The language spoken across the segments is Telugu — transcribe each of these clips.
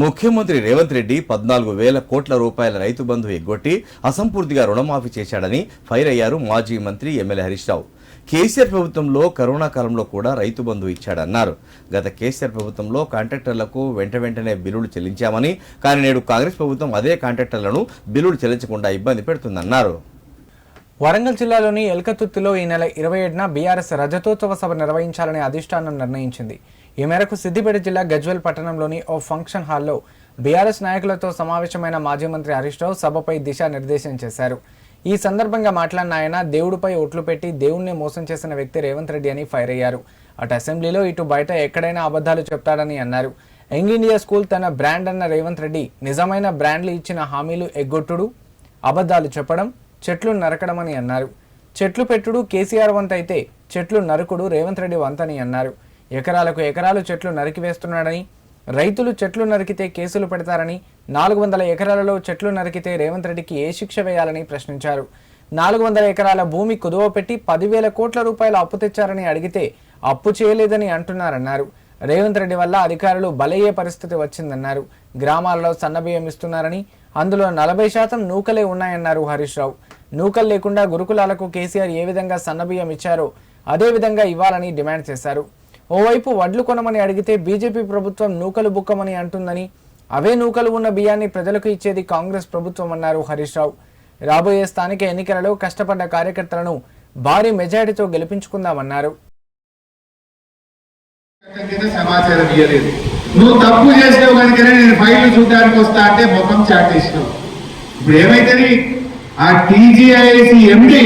ముఖ్యమంత్రి రేవంత్ రెడ్డి పద్నాలుగు వేల కోట్ల రూపాయల రైతు బంధు ఎగ్గొట్టి అసంపూర్తిగా రుణమాఫీ చేశాడని ఫైర్ అయ్యారు మాజీ మంత్రి ఎమ్మెల్యే హరీష్ రావు. కేసీఆర్ ప్రభుత్వంలో కరోనా కాలంలో కూడా రైతు బంధు ఇచ్చాడన్నారు. గత కేసీఆర్ ప్రభుత్వంలో కాంట్రాక్టర్లకు వెంట వెంటనే బిల్లులు చెల్లించామని కానీ నేడు కాంగ్రెస్ ప్రభుత్వం అదే కాంట్రాక్టర్లను బిల్లులు చెల్లించకుండా ఇబ్బంది పెడుతుందన్నారు. వరంగల్ జిల్లాలోని ఎల్కతుర్తిలో ఈ నెల ఇరవై ఏడున బీఆర్ఎస్ రజతోత్సవ సభ నిర్వహించాలని అధిష్టానం నిర్ణయించింది. ఈ మేరకు సిద్దిపేట జిల్లా గజ్వెల్ పట్టణంలోని ఓ ఫంక్షన్ హాల్లో బీఆర్ఎస్ నాయకులతో సమావేశమైన మాజీ మంత్రి హరీష్ రావు సభపై దిశానిర్దేశం చేశారు. ఈ సందర్భంగా మాట్లాడిన ఆయన దేవుడిపై ఓట్లు పెట్టి దేవుణ్ణి మోసం చేసిన వ్యక్తి రేవంత్ రెడ్డి అని ఫైర్ అయ్యారు. అటు అసెంబ్లీలో ఇటు బయట ఎక్కడైనా అబద్ధాలు చెప్తాడని అన్నారు. యంగ్ ఇండియా స్కూల్ తన బ్రాండ్ అన్న రేవంత్ రెడ్డి నిజమైన బ్రాండ్లు ఇచ్చిన హామీలు ఎగ్గొట్టుడు అబద్ధాలు చెప్పడం చెట్లు నరకడం అని అన్నారు. చెట్లు పెట్టుడు కేసీఆర్ వంత అయితే చెట్లు నరుకుడు రేవంత్ రెడ్డి వంతని అన్నారు. ఎకరాలకు ఎకరాలు చెట్లు నరికివేస్తున్నాడని రైతులు చెట్లు నరికితే కేసులు పెడతారని నాలుగు వందల ఎకరాలలో చెట్లు నరికితే రేవంత్ రెడ్డికి ఏ శిక్ష వేయాలని ప్రశ్నించారు. నాలుగు వందల ఎకరాల భూమి కుదువ పెట్టి పదివేల కోట్ల రూపాయలు అప్పు తెచ్చారని అడిగితే అప్పు చేయలేదని అంటున్నారన్నారు. రేవంత్ రెడ్డి వల్ల అధికారులు బలయ్యే పరిస్థితి వచ్చిందన్నారు. గ్రామాలలో సన్నబియ్యం ఇస్తున్నారని అందులో నలభై శాతం నూకలే ఉన్నాయన్నారు హరీష్ రావు. నూకలు లేకుండా గురుకులాలకు కేసీఆర్ ఏ విధంగా సన్నబియ్యం ఇచ్చారో అదే విధంగా ఇవ్వాలని డిమాండ్ చేశారు. ఓవైపు వడ్లు కొనమని అడిగితే బీజేపీ ప్రభుత్వం నూకలు బుక్కమని అంటుందని అవే నూకలు ఉన్న బియ్యాన్ని ప్రజలకు ఇచ్చేది కాంగ్రెస్ ప్రభుత్వం అన్నారు హరీష్ రావు. రాబోయే స్థానిక ఎన్నికలలో కష్టపడ్డ కార్యకర్తలను భారీ మెజారిటీతో గెలిపించుకుందామన్నారు. సమాచారం ఇవ్వలేదు నువ్వు తప్పు చేసినావు కనుకనే నేను ఫైల్ చూడడానికి వస్తా అంటే ముఖం చాటేసినావు ఇప్పుడు ఏమైతుంది? ఆ టీజీఐసి ఎండి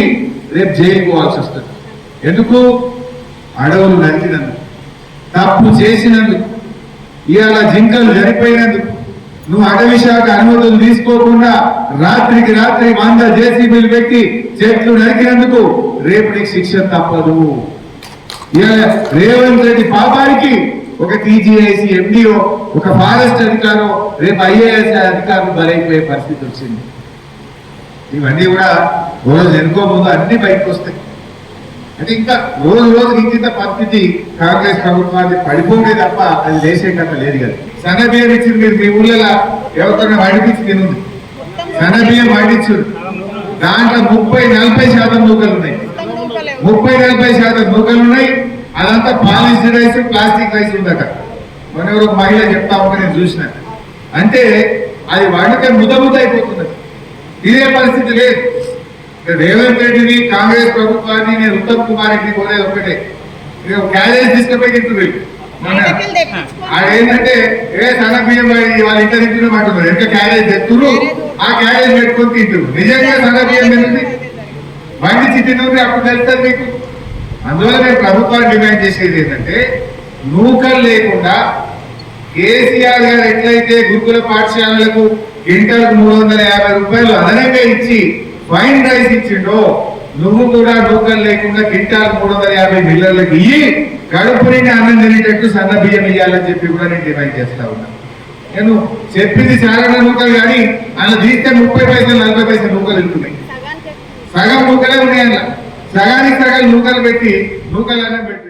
రేపు జైలుకు పోవాల్సి వస్తుంది. ఎందుకు? అడవులు నరికినందుకు. తప్పు చేసినందుకు ఇవాళ జింకలు జరిపోయినందుకు నువ్వు అటవీ శాఖ అనుమతులు తీసుకోకుండా రాత్రికి రాత్రి వంద జేసీబీలు పెట్టి చెట్లు నరికినందుకు రేపు నీకు శిక్ష తప్పదు. రేవంత్ రెడ్డి పాపానికి ఒక టీజీఐసి ఎండిఓ ఒక ఫారెస్ట్ అధికారం రేపు ఐఏఎస్ అధికారులు బలైపోయే పరిస్థితి వచ్చింది. ఇవన్నీ కూడా రోజు ఎనుకో ముందు అన్ని బయటకు వస్తాయి. అంటే ఇంకా రోజు రోజు ఇంకింత పరిస్థితి కాంగ్రెస్ ప్రభుత్వాన్ని పడిపోతే తప్ప అది దేశం కథ లేదు కదా. సన్నబియ్యం ఇచ్చింది మీరు మీ ఊళ్ళలో ఎవరికైనా వడిపించి తినుంది సన్నబియ్యం వడ్డించు దాంట్లో ముప్పై నలభై శాతం నూకలు ఉన్నాయి. ముప్పై నలభై శాతం నూకలు ఉన్నాయి. అదంతా పాలిష్డ్ రైస్ ప్లాస్టిక్ రైస్ ఉందట. మన ఒక మహిళ చెప్తా ఉంటే నేను చూసిన. అంటే అది వాడితే ముద ముద అయిపోతున్నది. ఇదే పరిస్థితి లేదు. రేవంత్ రెడ్డిని కాంగ్రెస్ ప్రభుత్వాన్ని నేను ఉత్తమ్ కుమార్ రెడ్డి కోరేది ఒకటే నేను క్యారేజ్ తీసుకుపోయి ఏంటంటే ఏ సన్న బియ్యం వాళ్ళ ఇంట్లో తింటున్నాం అంటున్నారు. ఎంత క్యారేజ్ తెస్తున్నారు ఆ క్యారేజ్ పెట్టుకొని తింటున్నారు నిజంగా సన్న బియ్యం తింటుంది బండి చిట్టినూరి అప్పుడు తెలుస్తుంది మీకు. అందువల్ల నేను ప్రభుత్వాన్ని డిమాండ్ చేసేది ఏంటంటే నూకలు లేకుండా కేసీఆర్ గారు ఎట్లయితే గురుకుల పాఠశాలలకు క్వింటల్కు మూడు వందల యాభై రూపాయలు అదనంగా ఇచ్చి ఫైన్ రైస్ ఇచ్చిండో. నువ్వు కూడా నూకలు లేకుండా క్వింటాల్ మూడు వందల యాభై మిల్లర్లకు ఇయ్యి కడుపు నిండి అన్నం తినేటట్టు సన్న బియ్యం ఇయ్యాలని చెప్పి కూడా నేను డిమాండ్ చేస్తా ఉన్నా. నేను చెప్పింది చాలా నూకలు కానీ అలా తీస్తే ముప్పై పైసలు నలభై పైసలు నూకలు వెళ్తున్నాయి సగం నూకలే ఉన్నాయి అందులో సగానికి సగం నూకలు పెట్టి నూకలు అన్నం పెట్టి